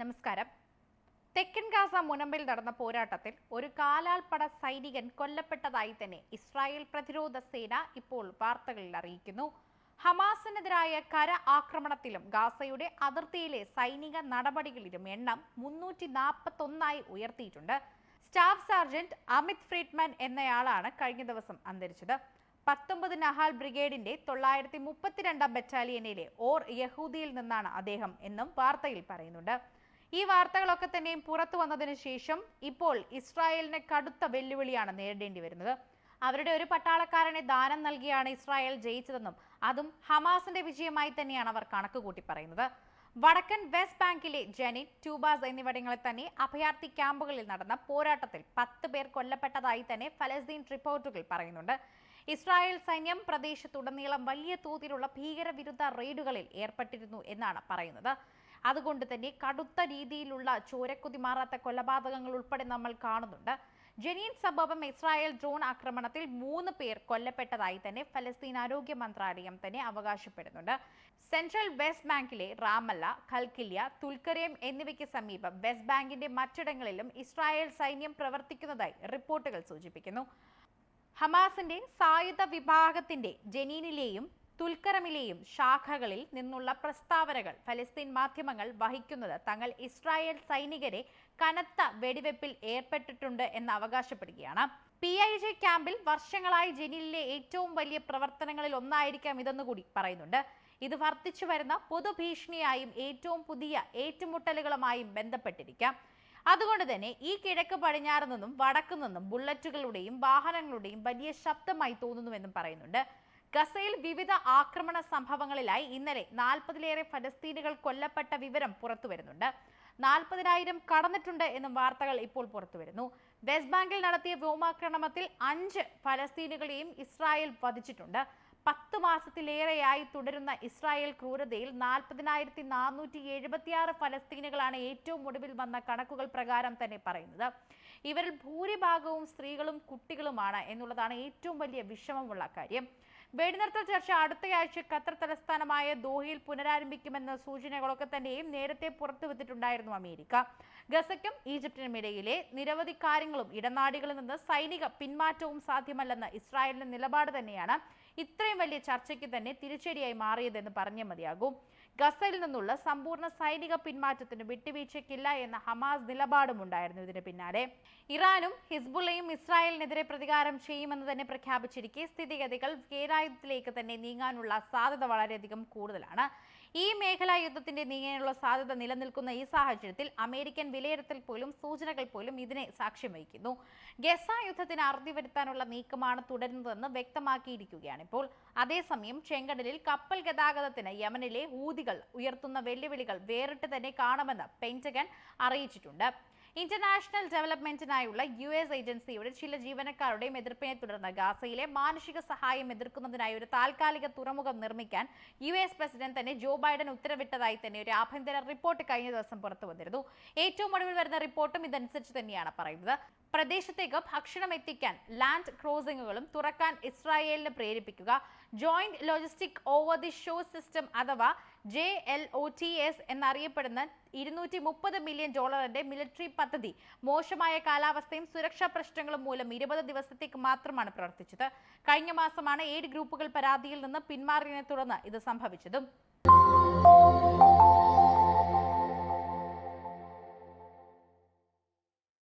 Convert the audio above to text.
നമസ്കാരം. തെക്കൻ ഗാസ മുനമ്പിൽ നടന്ന പോരാട്ടത്തിൽ ഒരു കാലാൾപ്പട സൈനികൻ കൊല്ലപ്പെട്ടതായി തന്നെ ഇസ്രായേൽ പ്രതിരോധ സേന ഇപ്പോൾ വാർത്തകളിൽ അറിയിക്കുന്നു. ഹമാസിനെതിരായ കര ആക്രമണത്തിലും ഗാസയുടെ അതിർത്തിയിലെ സൈനിക നടപടികളിലും എണ്ണം മുന്നൂറ്റി നാൽപ്പത്തൊന്നായി ഉയർത്തിയിട്ടുണ്ട്. സ്റ്റാഫ് സർജന്റ് അമിത് ഫ്രീഡ്മാൻ എന്നയാളാണ് കഴിഞ്ഞ ദിവസം അന്തരിച്ചത്. പത്തൊമ്പത് നഹാൽ ബ്രിഗേഡിന്റെ തൊള്ളായിരത്തി മുപ്പത്തിരണ്ടാം ബറ്റാലിയനിലെ ഓർ യഹൂദിയിൽ നിന്നാണ് അദ്ദേഹം എന്നും വാർത്തയിൽ പറയുന്നുണ്ട്. ഈ വാർത്തകളൊക്കെ തന്നെയും പുറത്തു വന്നതിന് ശേഷം ഇപ്പോൾ ഇസ്രായേലിനെ കടുത്ത വെല്ലുവിളിയാണ് നേരിടേണ്ടി വരുന്നത്. അവരുടെ ഒരു പട്ടാളക്കാരനെ ദാനം നൽകിയാണ് ഇസ്രായേൽ ജയിച്ചതെന്നും അതും ഹമാസിന്റെ വിജയമായി തന്നെയാണ് അവർ കണക്ക് കൂട്ടി പറയുന്നത്. വടക്കൻ വെസ്റ്റ് ബാങ്കിലെ ജനിൻ ട്യൂബാസ് എന്നിവിടങ്ങളിൽ തന്നെ അഭയാർത്ഥി ക്യാമ്പുകളിൽ നടന്ന പോരാട്ടത്തിൽ പത്ത് പേർ കൊല്ലപ്പെട്ടതായി തന്നെ ഫലസ്തീൻ റിപ്പോർട്ടുകൾ പറയുന്നുണ്ട്. ഇസ്രായേൽ സൈന്യം പ്രദേശത്തുടനീളം വലിയ തോതിലുള്ള ഭീകരവിരുദ്ധ റെയ്ഡുകളിൽ ഏർപ്പെട്ടിരുന്നു എന്നാണ് പറയുന്നത്. അതുകൊണ്ട് തന്നെ കടുത്ത രീതിയിലുള്ള ചോരക്കുതി മാറാത്ത കൊലപാതകങ്ങൾ ഉൾപ്പെടെ നമ്മൾ കാണുന്നുണ്ട്. ജനീൻ സംഭവം ഇസ്രായേൽ ഡ്രോൺ ആക്രമണത്തിൽ മൂന്ന് പേർ കൊല്ലപ്പെട്ടതായി തന്നെ ഫലസ്തീൻ ആരോഗ്യ മന്ത്രാലയം തന്നെ അവകാശപ്പെടുന്നുണ്ട്. സെൻട്രൽ വെസ്റ്റ് ബാങ്കിലെ റാമല്ല ഖൽക്കില്യ തുൽക്കരയം എന്നിവയ്ക്ക് സമീപം വെസ്റ്റ് ബാങ്കിന്റെ മറ്റിടങ്ങളിലും ഇസ്രായേൽ സൈന്യം പ്രവർത്തിക്കുന്നതായി റിപ്പോർട്ടുകൾ സൂചിപ്പിക്കുന്നു. ഹമാസിന്റെ സായുധ വിഭാഗത്തിന്റെ ജനീനിലെയും തുൽക്കറമിലെയും ശാഖകളിൽ നിന്നുള്ള പ്രസ്താവനകൾ ഫലസ്തീൻ മാധ്യമങ്ങൾ വഹിക്കുന്നത് തങ്ങൾ ഇസ്രായേൽ സൈനികരെ കനത്ത വെടിവെപ്പിൽ ഏർപ്പെട്ടിട്ടുണ്ട് എന്ന് അവകാശപ്പെടുകയാണ്. പി ഐ ജെ ക്യാമ്പിൽ വർഷങ്ങളായി ജനീലിലെ ഏറ്റവും വലിയ പ്രവർത്തനങ്ങളിൽ ഒന്നായിരിക്കാം ഇതെന്ന് കൂടി പറയുന്നുണ്ട്. ഇത് വർദ്ധിച്ചു വരുന്ന പൊതുഭീഷണിയായും ഏറ്റവും പുതിയ ഏറ്റുമുട്ടലുകളുമായും ബന്ധപ്പെട്ടിരിക്കാം. അതുകൊണ്ട് തന്നെ ഈ കിഴക്ക് പടിഞ്ഞാറ് നിന്നും വടക്കു നിന്നും ബുള്ളറ്റുകളുടെയും വാഹനങ്ങളുടെയും വലിയ ശബ്ദമായി തോന്നുന്നുവെന്നും പറയുന്നുണ്ട്. ഗസയിൽ വിവിധ ആക്രമണ സംഭവങ്ങളിലായി ഇന്നലെ നാൽപ്പതിലേറെ ഫലസ്തീനികൾ കൊല്ലപ്പെട്ട വിവരം പുറത്തു വരുന്നുണ്ട് നാൽപ്പതിനായിരം കടന്നിട്ടുണ്ട് എന്നും വാർത്തകൾ ഇപ്പോൾ പുറത്തു വരുന്നു വെസ്റ്റ് ബാങ്കിൽ നടത്തിയ വ്യോമാക്രമണത്തിൽ അഞ്ച് ഫലസ്തീനുകളെയും ഇസ്രായേൽ വധിച്ചിട്ടുണ്ട്. പത്ത് മാസത്തിലേറെയായി തുടരുന്ന ഇസ്രായേൽ ക്രൂരതയിൽ നാൽപ്പതിനായിരത്തി നാനൂറ്റി എഴുപത്തിയാറ് ഫലസ്തീനുകളാണ് ഏറ്റവും ഒടുവിൽ വന്ന കണക്കുകൾ പ്രകാരം തന്നെ പറയുന്നത്. ഇവരിൽ ഭൂരിഭാഗവും സ്ത്രീകളും കുട്ടികളുമാണ് എന്നുള്ളതാണ് ഏറ്റവും വലിയ വിഷമമുള്ള കാര്യം. വെടിനിർത്തൽ ചർച്ച അടുത്തയാഴ്ച ഖത്തർ തലസ്ഥാനമായ ദോഹയിൽ പുനരാരംഭിക്കുമെന്ന സൂചനകളൊക്കെ തന്നെയും നേരത്തെ പുറത്തുവിട്ടിട്ടുണ്ടായിരുന്നു അമേരിക്ക. ഗസയ്ക്കും ഈജിപ്തിനും ഇടയിലെ നിരവധി കാര്യങ്ങളും ഇടനാടികളിൽ നിന്ന് സൈനിക പിന്മാറ്റവും സാധ്യമല്ലെന്ന ഇസ്രായേലിന്റെ നിലപാട് തന്നെയാണ് ഇത്രയും വലിയ ചർച്ചയ്ക്ക് തന്നെ തിരിച്ചടിയായി മാറിയതെന്ന് പറഞ്ഞേ മതിയാകും. ഗസയിൽ നിന്നുള്ള സമ്പൂർണ സൈനിക പിന്മാറ്റത്തിന് വിട്ടുവീഴ്ചയ്ക്കില്ല എന്ന ഹമാസ് നിലപാടും ഉണ്ടായിരുന്നു ഇതിന് പിന്നാലെ. ഇറാനും ഹിസ്ബുള്ളയും ഇസ്രായേലിനെതിരെ പ്രതികാരം ചെയ്യുമെന്ന് തന്നെ പ്രഖ്യാപിച്ചിരിക്കെ സ്ഥിതിഗതികൾ കേരായുധത്തിലേക്ക് തന്നെ നീങ്ങാനുള്ള സാധ്യത വളരെയധികം കൂടുതലാണ്. ഈ മേഖലാ യുദ്ധത്തിന്റെ നീങ്ങാനുള്ള സാധ്യത നിലനിൽക്കുന്ന ഈ സാഹചര്യത്തിൽ അമേരിക്കൻ വിലയിരുത്തൽ പോലും സൂചനകൾ പോലും ഇതിനെ സാക്ഷ്യം വഹിക്കുന്നു. ഗസ യുദ്ധത്തിന് അറുതി വരുത്താനുള്ള നീക്കമാണ് തുടരുന്നതെന്ന് വ്യക്തമാക്കിയിരിക്കുകയാണ് ഇപ്പോൾ. അതേസമയം ചെങ്കടലിൽ കപ്പൽ ഗതാഗതത്തിന് യമനിലെ ഊതികൾ ഉയർത്തുന്ന വെല്ലുവിളികൾ വേറിട്ട് തന്നെ കാണുമെന്ന് പെന്റഗൻ അറിയിച്ചിട്ടുണ്ട്. ഇന്റർനാഷണൽ ഡെവലപ്മെന്റിനായുള്ള യു എസ് ഏജൻസിയുടെ ചില ജീവനക്കാരുടെയും എതിർപ്പിനെ തുടർന്ന് ഗാസയിലെ മാനുഷിക സഹായം എതിർക്കുന്നതിനായി ഒരു താൽക്കാലിക തുറമുഖം നിർമ്മിക്കാൻ യു എസ് പ്രസിഡന്റ് തന്നെ ജോ ബൈഡൻ ഉത്തരവിട്ടതായി തന്നെ ഒരു ആഭ്യന്തര റിപ്പോർട്ട് കഴിഞ്ഞ ദിവസം പുറത്തു വന്നിരുന്നു. ഏറ്റവും ഒടുവിൽ വരുന്ന റിപ്പോർട്ടും ഇതനുസരിച്ച് തന്നെയാണ് പറയുന്നത്. പ്രദേശത്തേക്ക് ഭക്ഷണം എത്തിക്കാൻ ലാൻഡ് ക്രോസിംഗുകളും തുറക്കാൻ ഇസ്രായേലിനെ പ്രേരിപ്പിക്കുക joint logistic over the shore system അഥവാ J L O T S എന്നറിയപ്പെടുന്ന ഇരുന്നൂറ്റി മുപ്പത് മില്യൺ ഡോളറിന്റെ മിലിറ്ററി പദ്ധതി മോശമായ കാലാവസ്ഥയും സുരക്ഷാ പ്രശ്നങ്ങളും മൂലം ഇരുപത് ദിവസത്തേക്ക് മാത്രമാണ് പ്രവർത്തിച്ചത്. കഴിഞ്ഞ മാസമാണ് ഏഴ് ഗ്രൂപ്പുകൾ പരാതിയിൽ നിന്ന് പിന്മാറിയതിനെ തുടർന്ന് ഇത് സംഭവിച്ചതും.